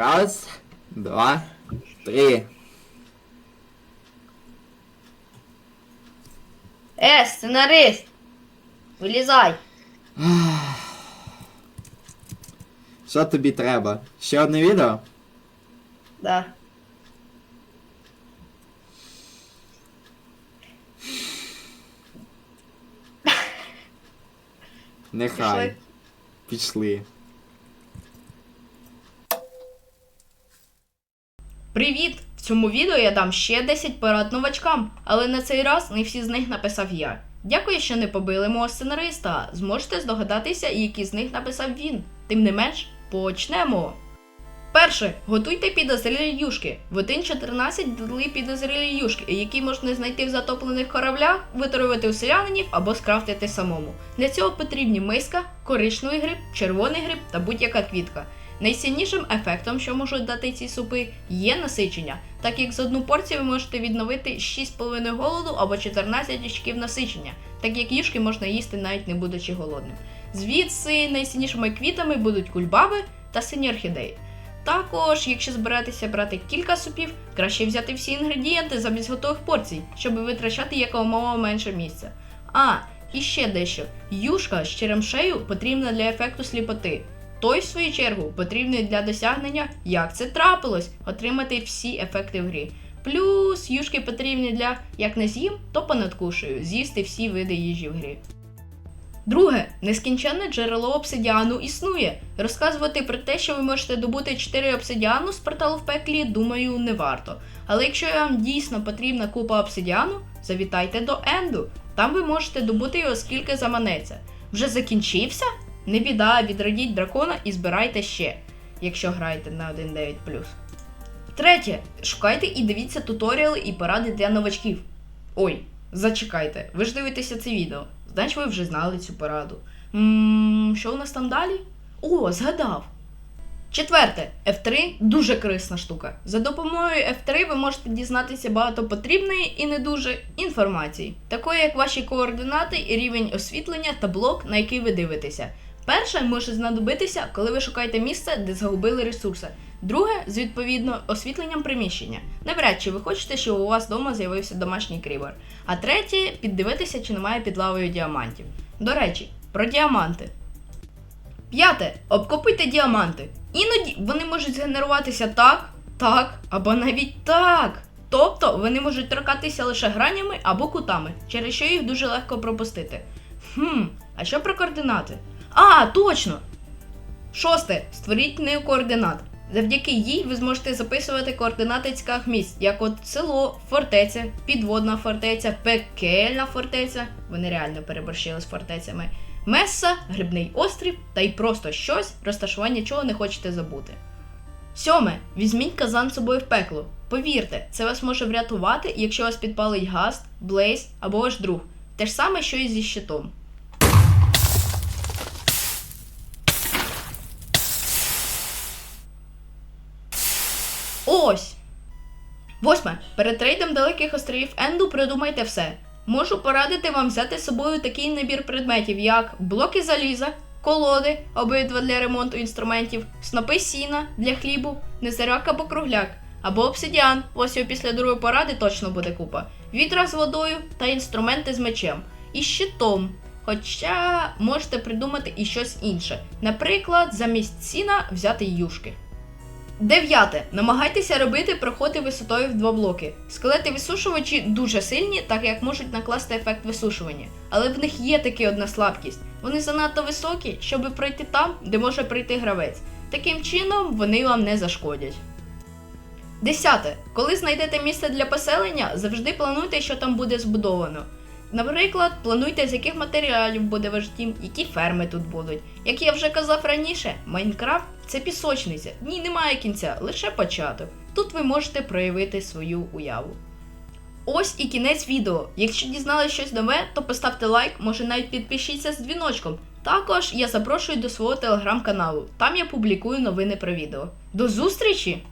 Раз, два, три. Е, сценарист! Вилізай! Що тобі треба? Ще одне відео? Да. Нехай. Пішли. Привіт! В цьому відео я дам ще 10 порад новачкам, але на цей раз не всі з них написав я. Дякую, що не побили мого сценариста. Зможете здогадатися, які з них написав він. Тим не менш, почнемо. Перше, готуйте підозрілі юшки. В 1.14 додали підозрілі юшки, які можна знайти в затоплених кораблях, витравити у селянинів або скрафтити самому. Для цього потрібні миска, коричневий гриб, червоний гриб та будь-яка квітка. Найсильнішим ефектом, що можуть дати ці супи, є насичення, так як з одну порцію ви можете відновити 6,5 голоду або 14 очків насичення, так як їжки можна їсти навіть не будучи голодним. Звідси найсильнішими квітами будуть кульбаби та сині орхідеї. Також, якщо збираєтеся брати кілька супів, краще взяти всі інгредієнти замість готових порцій, щоб витрачати якомога менше місця. А, і ще дещо. Юшка з черемшею потрібна для ефекту сліпоти. Той, в свою чергу, потрібний для досягнення, як це трапилось, отримати всі ефекти в грі. Плюс юшки потрібні для як не з'їм, то понадкушую, з'їсти всі види їжі в грі. Друге, нескінченне джерело обсидіану існує. Розказувати про те, що ви можете добути 4 обсидіану з порталу в пеклі, думаю, не варто. Але якщо вам дійсно потрібна купа обсидіану, завітайте до Енду. Там ви можете добути його скільки заманеться. Вже закінчився? Не біда, відрадіть дракона і збирайте ще, якщо граєте на 1.9. Третє, шукайте і дивіться туторіали і поради для новачків. Ой, зачекайте, ви ж дивитеся це відео. Значить, ви вже знали цю пораду. Ммм, що у нас там далі? О, згадав. Четверте, F3 дуже корисна штука. За допомогою F3 ви можете дізнатися багато потрібної і не дуже інформації, такої як ваші координати і рівень освітлення та блок, на який ви дивитеся. Перше може знадобитися, коли ви шукаєте місце, де загубили ресурси. Друге, з відповідно освітленням приміщення. Навряд чи ви хочете, щоб у вас вдома з'явився домашній крібер. А третє піддивитися, чи немає під лавою діамантів. До речі, про діаманти. П'яте. Обкопуйте діаманти. Іноді вони можуть згенеруватися так, так або навіть так. Тобто вони можуть торкатися лише гранями або кутами, через що їх дуже легко пропустити. Хм, а що про координати? А, точно! Шосте. Створіть книгу координат. Завдяки їй ви зможете записувати координати цікавих місць, як от село, фортеця, підводна фортеця, пекельна фортеця. Вони реально переборщили з фортецями. Месса, грибний острів та й просто щось, розташування чого не хочете забути. Сьоме. Візьміть казан з собою в пекло. Повірте, це вас може врятувати, якщо вас підпалить гаст, блейз або ваш друг. Те ж саме, що і зі щитом. Ось. Восьме. Перед трейдом далеких островів Енду придумайте все. Можу порадити вам взяти з собою такий набір предметів, як блоки заліза, колоди, обидва для ремонту інструментів, снопи сіна для хлібу, незаряк або кругляк, або обсидіан, ось його після другої поради точно буде купа, відра з водою та інструменти з мечем, і щитом. Хоча можете придумати і щось інше. Наприклад, замість сіна взяти юшки. Дев'яте. Намагайтеся робити проходи висотою в два блоки. Скелети висушувачі дуже сильні, так як можуть накласти ефект висушування. Але в них є таки одна слабкість. Вони занадто високі, щоб пройти там, де може прийти гравець. Таким чином вони вам не зашкодять. Десяте. Коли знайдете місце для поселення, завжди плануйте, що там буде збудовано. Наприклад, плануйте, з яких матеріалів буде ваш дім, які ферми тут будуть. Як я вже казав раніше, Майнкрафт це пісочниця. В ній немає кінця, лише початок. Тут ви можете проявити свою уяву. Ось і кінець відео. Якщо дізналися щось нове, то поставте лайк, може навіть підпишіться з дзвіночком. Також я запрошую до свого телеграм-каналу. Там я публікую новини про відео. До зустрічі!